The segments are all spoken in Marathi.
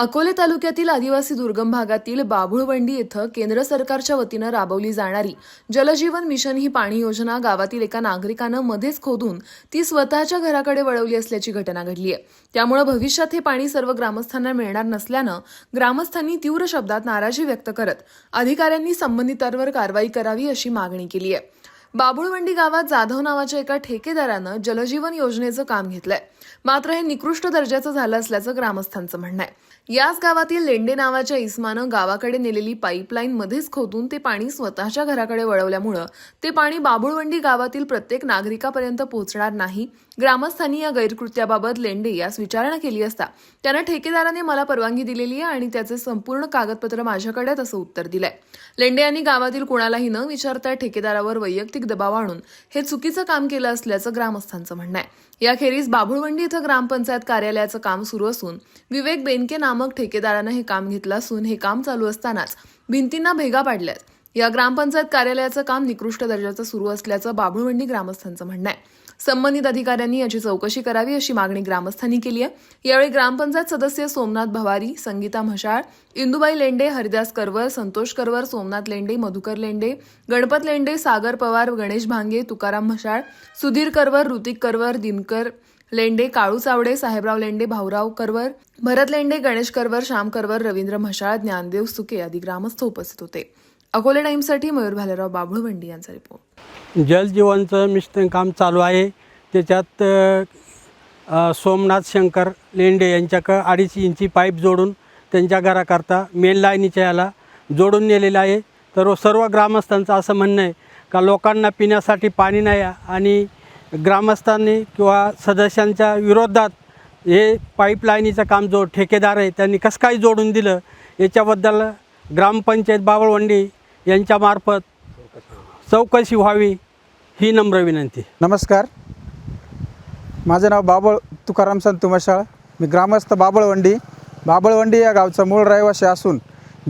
अकोले तालुक्यातील आदिवासी दुर्गम भागातील बाभुळवंडी इथं केंद्र सरकारच्या वतीनं राबवली जाणारी जलजीवन मिशन ही पाणी योजना गावातील एका नागरिकानं मध्येच खोदून ती स्वतःच्या घराकडे वळवली असल्याची घटना घडली आहे त्यामुळे भविष्यात हे पाणी सर्व ग्रामस्थांना मिळणार नसल्यानं ग्रामस्थांनी तीव्र शब्दात नाराजी व्यक्त करत अधिकाऱ्यांनी संबंधितांवर कारवाई करावी अशी मागणी केली आहे बाबुळवंडी गावात जाधव नावाच्या एका ठेकेदारानं जलजीवन योजनेचं काम घेतलंय. मात्र हे निकृष्ट दर्जाचं झालं असल्याचं ग्रामस्थांचं म्हणणं आहे. याच गावातील लेंडे नावाच्या इस्मानं गावाकडे नेलेली पाईपलाईन मध्येच खोदून ते पाणी स्वतःच्या घराकडे वळवल्यामुळं ते पाणी बाबुळवंडी गावातील प्रत्येक नागरिकापर्यंत पोहोचणार नाही. ग्रामस्थांनी या गैरकृत्याबाबत लेंडे यास विचारणा केली असता त्यानं ठेकेदाराने मला परवानगी दिलेली आहे आणि त्याचे संपूर्ण कागदपत्र माझ्याकडे असं उत्तर दिलंय. लेंडे यांनी गावातील कुणालाही न विचारता ठेकेदारावर वैयक्तिक दबाव आणून हे चुकीचं काम केलं असल्याचं ग्रामस्थांचं म्हणणं आहे. याखेरीज बाभुळवंडी इथं ग्रामपंचायत कार्यालयाचं काम सुरू असून विवेक बेनके नामक ठेकेदारानं हे काम घेतलं असून हे काम चालू असतानाच भिंतींना भेगा पाडल्यात. या ग्रामपंचायत कार्यालयाचं काम निकृष्ट दर्जाचं सुरू असल्याचं बाभुळवंडी ग्रामस्थांचं म्हणणं आहे. संबंधित अधिकाऱ्यांनी याची चौकशी करावी अशी मागणी ग्रामस्थांनी केली आहे. यावेळी ग्रामपंचायत सदस्य सोमनाथ भवारी संगीता म्हशाळ इंदुबाई लेंडे हरिदास करवर संतोष करवर सोमनाथ लेंडे मधुकर लेंडे गणपत लेंडे सागर पवार गणेश भांगे तुकाराम म्हशाळ सुधीर करवर ऋतिक करवर दिनकर लेंडे काळू चावडे साहेबराव लेंडे भाऊराव करवर भरत लेंडे गणेश करवर श्याम करवर रवींद्र म्हशाळ ज्ञानदेव सुके आदी ग्रामस्थ उपस्थित होते. अकोले टाईमसाठी मयूर भालेराव बाबुळवंडी यांचा रिपोर्ट जलजीवनचं मिशन काम चालू आहे. त्याच्यात सोमनाथ शंकर लेंडे यांच्याकडं अडीच इंची पाईप जोडून त्यांच्या घराकरता मेन लाईनीच्या याला जोडून नेलेलं आहे. तर सर्व ग्रामस्थांचं असं म्हणणं आहे का लोकांना पिण्यासाठी पाणी नाही आणि ग्रामस्थांनी किंवा सदस्यांच्या विरोधात हे पाईपलाईनीचं काम जो ठेकेदार आहे त्यांनी कसं काय जोडून दिलं याच्याबद्दल ग्रामपंचायत बावळवंडी यांच्यामार्फत चौकशी व्हावी ही नम्र विनंती. नमस्कार. माझं नाव बाबळ तुकाराम संतू मशाळ मी ग्रामस्थ बाबळवंडी. बाबळवंडी या गावचा मूळ रहिवासी असून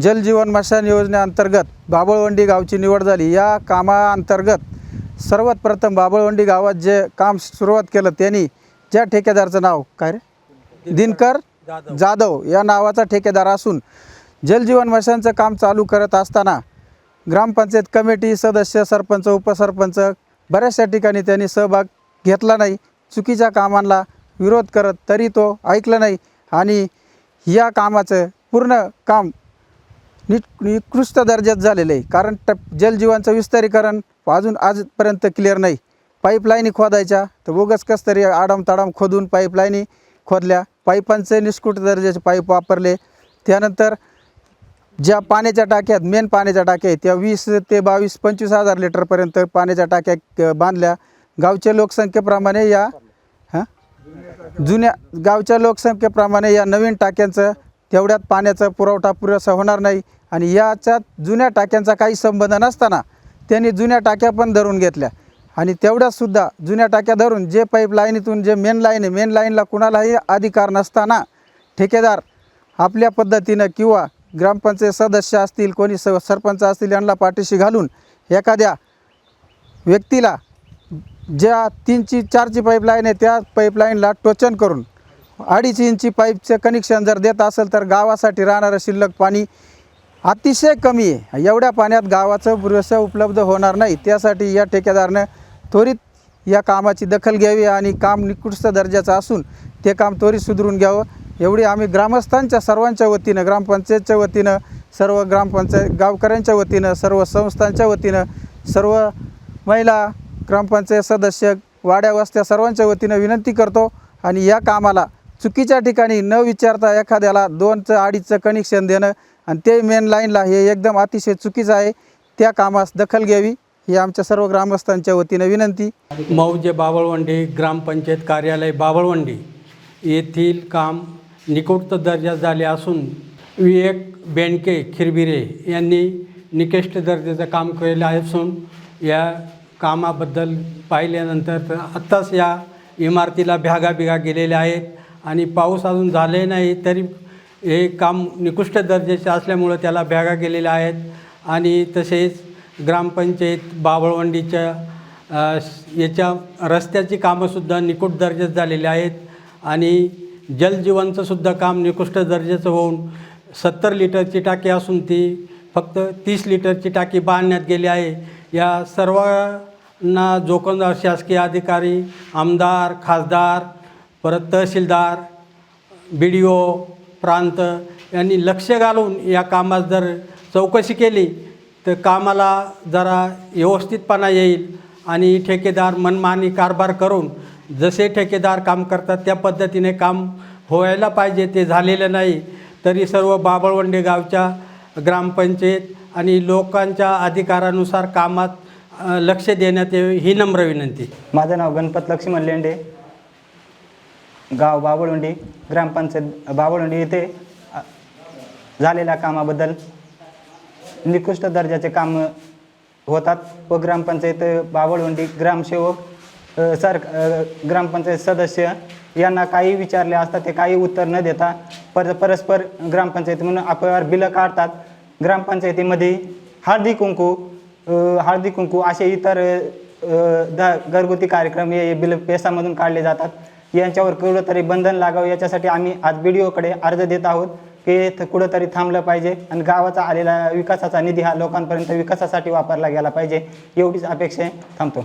जलजीवन मशान योजनेअंतर्गत बाबळवंडी गावची निवड झाली. या कामाअंतर्गत सर्वात प्रथम बाबळवंडी गावात जे काम सुरुवात केलं त्यांनी ज्या ठेकेदारचं नाव? काय रे? दिनकर जाधव. जाधव या नावाचा ठेकेदार असून जलजीवन मिशनचं काम चालू करत असताना ग्रामपंचायत कमिटी सदस्य सरपंच उपसरपंच बऱ्याचशा ठिकाणी त्यांनी सहभाग घेतला नाही. चुकीच्या कामांना विरोध करत तरी तो ऐकला नाही आणि या कामाचं पूर्ण काम नि निकृष्ट दर्जात झालेलं आहे. कारण टप जलजीवांचं विस्तारीकरण अजून आजपर्यंत क्लिअर नाही. पाईपलाईनी खोदायच्या तर बोगस कस तरी आडामताडाम खोदून पाईपलाईनी खोदल्या. पाईपांचे निष्कुट दर्जाचे पाईप वापरले. त्यानंतर ज्या पाण्याच्या टाक्यात मेन पाण्याच्या टाक्या आहेत त्या वीस ते बावीस पंचवीस हजार लिटरपर्यंत पाण्याच्या टाक्या बांधल्या. गावच्या लोकसंख्येप्रमाणे या हां? जुन्या गावच्या लोकसंख्येप्रमाणे या नवीन टाक्यांचं तेवढ्यात पाण्याचा पुरवठा पुरेसा होणार नाही. आणि याच्यात जुन्या टाक्यांचा काही संबंध नसताना त्यांनी जुन्या टाक्या पण धरून घेतल्या. आणि तेवढ्यासुद्धा जुन्या टाक्या धरून जे पाईप लाईनीतून जे मेन लाईन आहे मेन लाईनला कुणालाही अधिकार नसताना ठेकेदार आपल्या पद्धतीनं किंवा ग्रामपंचायत सदस्य असतील कोणी स सरपंच असतील यांना पाठीशी घालून एखाद्या व्यक्तीला ज्या तीनची चारची पाईपलाईन आहे त्या पाईपलाईनला टोचन करून अडीच इंची पाईपचं कनेक्शन जर देत असेल तर गावासाठी राहणारं शिल्लक पाणी अतिशय कमी आहे. एवढ्या पाण्यात गावाचं पुरेसं उपलब्ध होणार नाही. त्यासाठी या ठेकेदारनं त्वरित या कामाची दखल घ्यावी आणि काम निकृष्ट दर्जाचं असून ते काम त्वरित सुधरून घ्यावं. एवढी आम्ही ग्रामस्थांच्या सर्वांच्या वतीनं ग्रामपंचायतच्या वतीनं सर्व ग्रामपंचायत गावकऱ्यांच्या वतीनं सर्व संस्थांच्या वतीनं सर्व महिला ग्रामपंचायत सदस्य वाड्या वस्त्या सर्वांच्या वतीनं विनंती करतो आणि या कामाला चुकीच्या ठिकाणी न विचारता एखाद्याला दोनचं अडीचचं कनेक्शन देणं आणि ते मेन लाईनला हे एकदम अतिशय चुकीचं आहे. त्या कामास दखल घ्यावी ही आमच्या सर्व ग्रामस्थांच्या वतीनं विनंती. मौजे बाबळवंडी ग्रामपंचायत कार्यालय बाबळवंडी येथील काम निकृष्ट दर्जात झाले असून विवेक बेंडके खिरबिरे यांनी निकृष्ट दर्जाचं काम केलं असून या कामाबद्दल पाहिल्यानंतर तर आत्ताच या इमारतीला भ्यागा बिगा गेलेल्या आहेत आणि पाऊस अजून झाले नाही तरी हे काम निकृष्ट दर्जाचे असल्यामुळं त्याला भ्यागा गेलेल्या आहेत. आणि तसेच ग्रामपंचायत बाबळवंडीच्या याच्या रस्त्याची कामंसुद्धा निकूट दर्जात झालेली आहेत. आणि जलजीवनचं सुद्धा काम निकृष्ट दर्जाचं होऊन सत्तर लिटरची टाकी असून ती फक्त तीस लिटरची टाकी बांधण्यात गेली आहे. या सर्वांना जोखंदार शासकीय अधिकारी आमदार खासदार परत तहसीलदार बी डी ओ प्रांत यांनी लक्ष घालून या कामात जर चौकशी केली तर कामाला जरा व्यवस्थितपणा येईल आणि ठेकेदार मनमानी कारभार करून जसे ठेकेदार काम करतात त्या पद्धतीने काम व्हायला पाहिजे ते झालेलं नाही. तरी सर्व बाबळवंडे गावच्या ग्रामपंचायत आणि लोकांच्या अधिकारानुसार कामात लक्ष देण्यात यावे ही नम्र विनंती. माझं नाव गणपत लक्ष्मण लेंडे. गाव बाबळवंडी ग्रामपंचायत बाबळवंडी येथे झालेल्या कामाबद्दल निकृष्ट दर्जाचे काम होतात. व ग्रामपंचायत बाबळवंडी ग्रामसेवक अ, सर अ, ग्रामपंचायत सदस्य यांना काही विचारले असता ते काही उत्तर न देता पर परस्पर ग्रामपंचायत म्हणून आपल्यावर बिलं काढतात. ग्रामपंचायतीमध्ये हळदी कुंकू अ, हळदी कुंकू असे इतर अ, द घरगुती कार्यक्रम हे बिल पेसामधून काढले जातात. यांच्यावर कुठंतरी बंधन लागावं याच्यासाठी आम्ही आज बी डी ओकडे अर्ज देत आहोत की इथं कुठंतरी थांबलं पाहिजे आणि गावाचा आलेला विकासाचा निधी हा लोकांपर्यंत विकासासाठी वापरला गेला पाहिजे एवढीच अपेक्षा आहे. थांबतो.